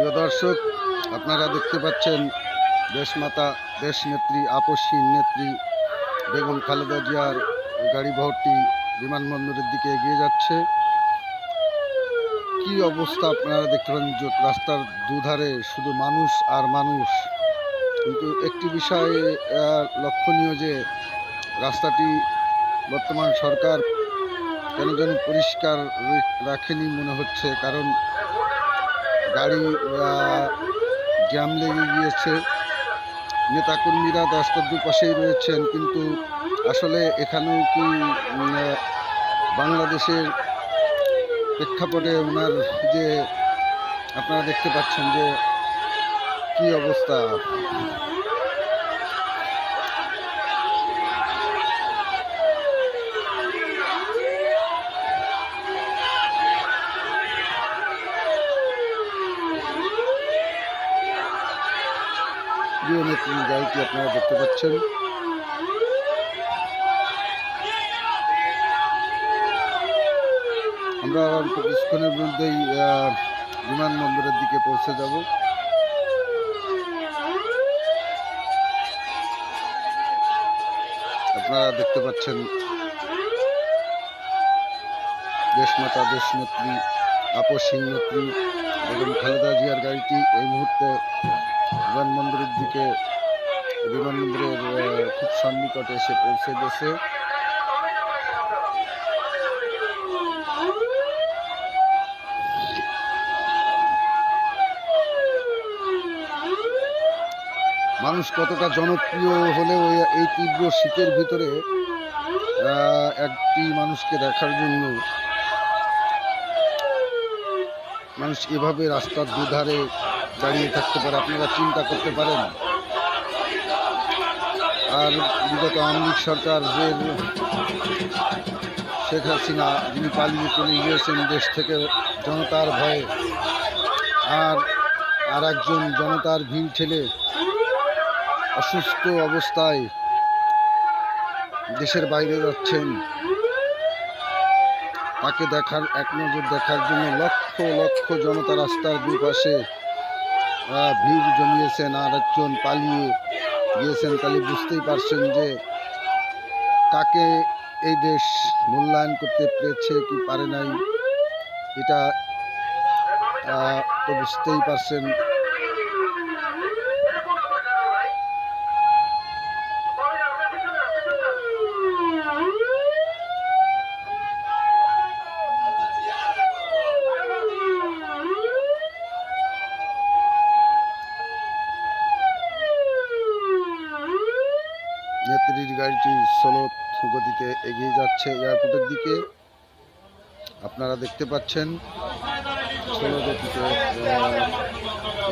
প্রিয় দর্শক, আপনারা দেখতে পাচ্ছেন দেশমাতা, দেশনেত্রী আপসীর নেত্রী বেগম খালেদা জিয়ার গাড়ি বিমানবন্দরের দিকে এগিয়ে যাচ্ছে। কি অবস্থা আপনারা দেখতে যে রাস্তার দুধারে শুধু মানুষ আর মানুষ। কিন্তু একটি বিষয় লক্ষণীয় যে রাস্তাটি বর্তমান সরকার কেন যেন পরিষ্কার রাখেনি মনে হচ্ছে। কারণ গাড়ি জ্যাম লেগে গিয়েছে। নেতাকর্মীরা রাস্তার দুপাশেই রয়েছেন, কিন্তু আসলে এখানেও কি বাংলাদেশের প্রেক্ষাপটে ওনার যে, আপনারা দেখতে পাচ্ছেন যে, কি অবস্থা? নেত্রী গাড়িটি আপনারা দেখতে পাচ্ছেন? আমরা কিছুক্ষণের মধ্যেই বিমানবন্দরের দিকে পৌঁছে যাব। আপনারা দেখতে পাচ্ছেন দেশমাতা, দেশনেত্রী, আপসী নেত্রী এবং খালেদা জিয়ার গাড়িটি এই মুহূর্তে বিমানবন্দরের দিকে বিমানবন্দরের খুব সন্নিকটে এসে পৌঁছে গেছে। মানুষ কতটা জনপ্রিয় হলেও এই- এই তীব্র শীতের ভিতরে একটি মানুষকে দেখার জন্য মানুষ এভাবে রাস্তার দুধারে দাঁড়িয়ে থাকতে পারে, আপনারা চিন্তা করতে পারেন। আর বিগত আওয়ামী সরকার সরকারের শেখ হাসিনা, যিনি পালিয়ে চলে গিয়েছেন দেশ থেকে জনতার ভয়ে, আর আর একজন জনতার ভিড় ঠেলে অসুস্থ অবস্থায় দেশের বাইরে যাচ্ছেন, তাকে দেখার, এক নজর দেখার জন্য লক্ষ লক্ষ জনতা রাস্তার দুপাশে ভিড় জমিয়েছেন আর একজন পালিয়ে গিয়েছেন তাহলে বুঝতেই পারছেন যে কাকে এই দেশ মূল্যায়ন করতে পেরেছে কি পারে নাই, এটা তো বুঝতেই পারছেন নেত্রীর গাড়িটি স্লোত গতিতে এগিয়ে যাচ্ছে এয়ারপোর্টের দিকে। আপনারা দেখতে পাচ্ছেন, স্লো গতিতে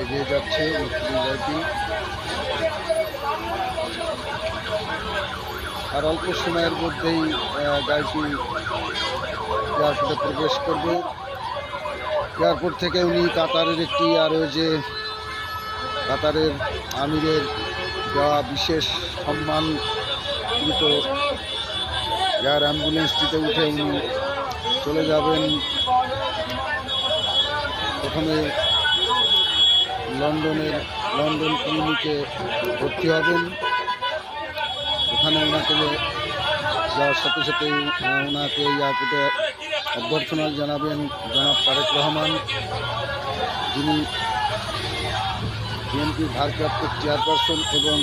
এগিয়ে যাচ্ছে নেত্রীর গাড়িটি। আর অল্প সময়ের মধ্যেই গাড়িটি এয়ারপোর্টে প্রবেশ করবে। এয়ারপোর্ট থেকে উনি কাতারের একটি আর ওই যে কাতারের আমিরের দেওয়া বিশেষ সম্মানকৃত এয়ার অ্যাম্বুলেন্সটিতে উঠে উনি চলে যাবেন। প্রথমে লন্ডনের, লন্ডন ক্লিনিকে ভর্তি হবেন। ওখানে ওনাকে যাওয়ার সাথে সাথেই ওনাকে এয়ারপোর্টে অভ্যর্থনা জানাবেন জনাব তারেক রহমান। যিনি বিএনপির ভারপ্রাপ্ত চেয়ারপারসন এবং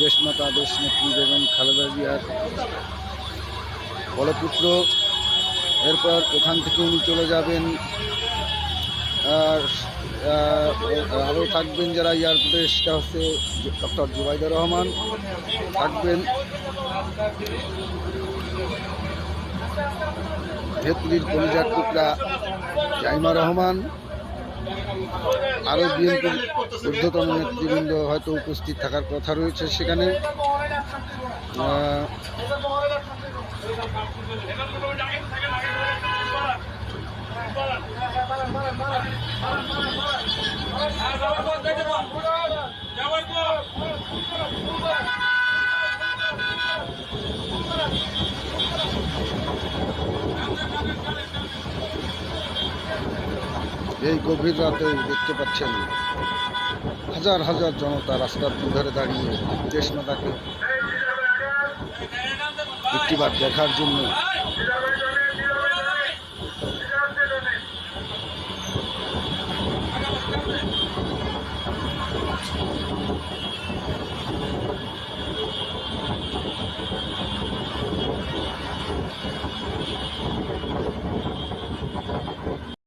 দেশমাতা দেশনেত্রী বেগম খালেদা জিয়ার বলপুত্র। এরপর ওখান থেকে উনি চলে যাবেন। আর আরও থাকবেন যারা এয়ারপোর্টে সেটা হচ্ছে ডক্টর জুবাইদুর রহমান। থাকবেন ভেতলির কলিজার জাইমা রহমান। আরও বিএনপির ঊর্ধ্বতম নেতৃবৃন্দ হয়তো উপস্থিত থাকার কথা রয়েছে সেখানে। এই গভীর রাতে দেখতে পাচ্ছেন হাজার হাজার জনতা রাস্তার দুধারে দাঁড়িয়ে দেশ দেশমাতাকে একটিবার দেখার জন্য